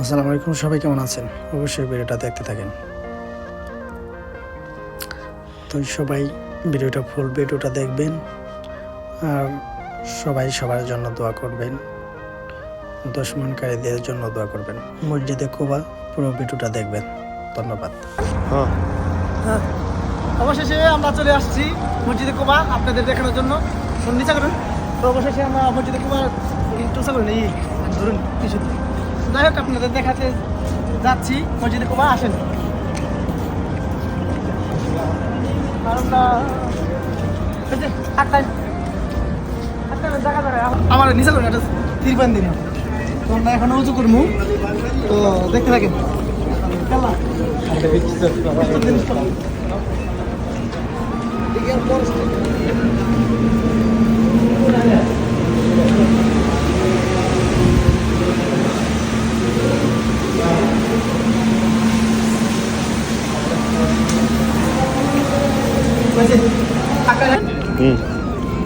আসসালামু আলাইকুম সবাই কেমন আছেন? অবশ্যই ভিডিওটা দেখতে থাকেন। তো সবাই ভিডিওটা ফুল ভিডিওটা দেখবেন আর সবাই সবার জন্য দোয়া করবেন দুশ্মনকারীদের জন্য দোয়া করবেন। মসজিদে কোবা পুরো ভিডিওটা দেখবেন। ধন্যবাদ। হ্যাঁ। অবশেষে আমরা চলে আসছি মসজিদে কোবা আপনাদের দেখানোর জন্য। নিচা করুন। তো অবশেষে আমরা মসজিদে কোবা করুন এই ধরুন কিছু যাই হোক, আপনাদের দেখাতে যাচ্ছি। মসজিদে কোবা আসেন। আমরা নিচা একটা তিরপান দিন তো আমরা এখন উঁচু করব তো দেখতে থাকেন। খেলা।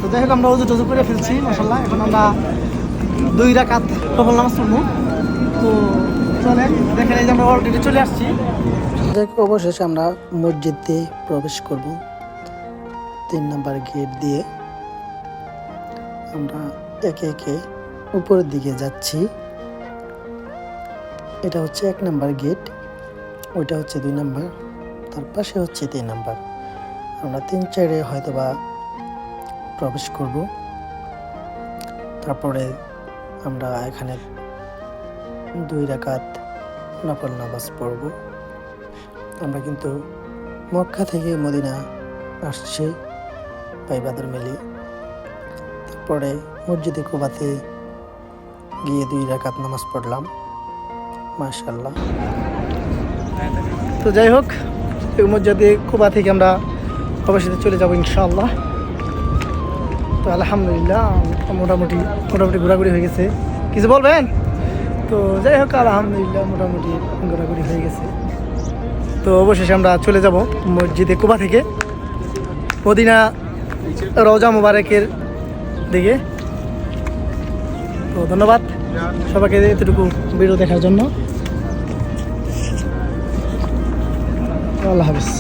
তো যাই হোক আমরা ওজু টজু করে ফেলছি মশাল্লাহ এখন আমরা দুই রাকাত টবল নামাজ পড়ব। তো চলে দেখেন এই যে আমরা অলরেডি চলে আসছি। হোক, অবশেষে আমরা মসজিদে প্রবেশ করব। তিন নাম্বার গেট দিয়ে আমরা একে একে উপরের দিকে যাচ্ছি। এটা হচ্ছে এক নাম্বার গেট ওইটা হচ্ছে দুই নাম্বার তার পাশে হচ্ছে তিন নাম্বার। আমরা তিন চারে হয়তোবা প্রবেশ করব। তারপরে আমরা এখানে দুই রাকাত নফল নামাজ পড়ব। আমরা কিন্তু মক্কা থেকে মদিনা আসছি ভাইবাদের মিলে। তারপরে মসজিদে কুবাতে গিয়ে দুই রাকাত নামাজ পড়লাম। মাশাল্লাহ তো যাই হোক মসজিদে কুবা থেকে আমরা অবশ্যই চলে যাব ইনশাআল্লাহ। তো আলহামদুলিল্লাহ, মোটামুটি মোটামুটি ঘোরাঘুরি হয়ে গেছে। কিছু বলবেন? তো যাই হোক, আলহামদুলিল্লাহ, মোটামুটি ঘোরাঘুরি হয়ে গেছে। তো অবশেষে আমরা চলে যাব মসজিদে কুবা থেকে। মদিনা রওজা মুবারকের দিকে। তো ধন্যবাদ সবাইকে এতটুকু ভিডিও দেখার জন্য। আল্লাহ হাফিজ।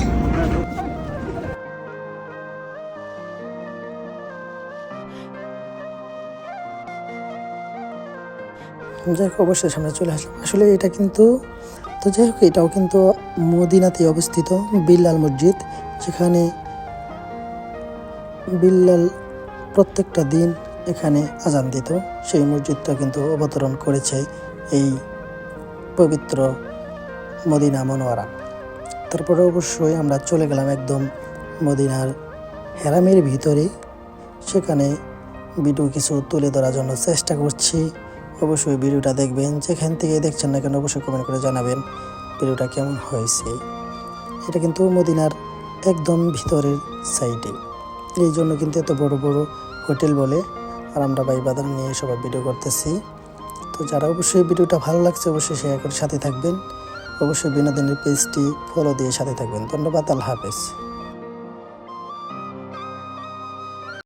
যাই হোক, অবশ্যই সামনে চলে আসলাম। আসলে এটা কিন্তু তো যাই হোক, এটাও কিন্তু মদিনাতে অবস্থিত, বিল্লাল মসজিদ, যেখানে বিল্লাল প্রত্যেকটা দিন এখানে আজান দিত। সেই মসজিদটা কিন্তু অবতরণ করেছে এই পবিত্র মদিনা মনোয়ারা। তারপরে অবশ্যই আমরা চলে গেলাম একদম মদিনার হেরামের ভিতরে। সেখানে ভিডিও কিছু তুলে ধরার জন্য চেষ্টা করছি। অবশ্যই ভিডিওটা দেখবেন, যেখান থেকে দেখছেন না কেন অবশ্যই কমেন্ট করে জানাবেন ভিডিওটা কেমন হয়েছে। এটা কিন্তু মদিনার একদম ভিতরের সাইডে এই জন্য কিন্তু এত বড় বড় হোটেল বলে আর আমরা বাই বাদাম নিয়ে সবাই ভিডিও করতেছি। তো যারা অবশ্যই ভিডিওটা ভালো লাগছে অবশ্যই শেয়ার করে সাথে থাকবেন। অবশ্যই বিনোদনের পেজটি ফলো দিয়ে সাথে থাকবেন। ধন্যবাদ, আল্লাহ হাফেজ।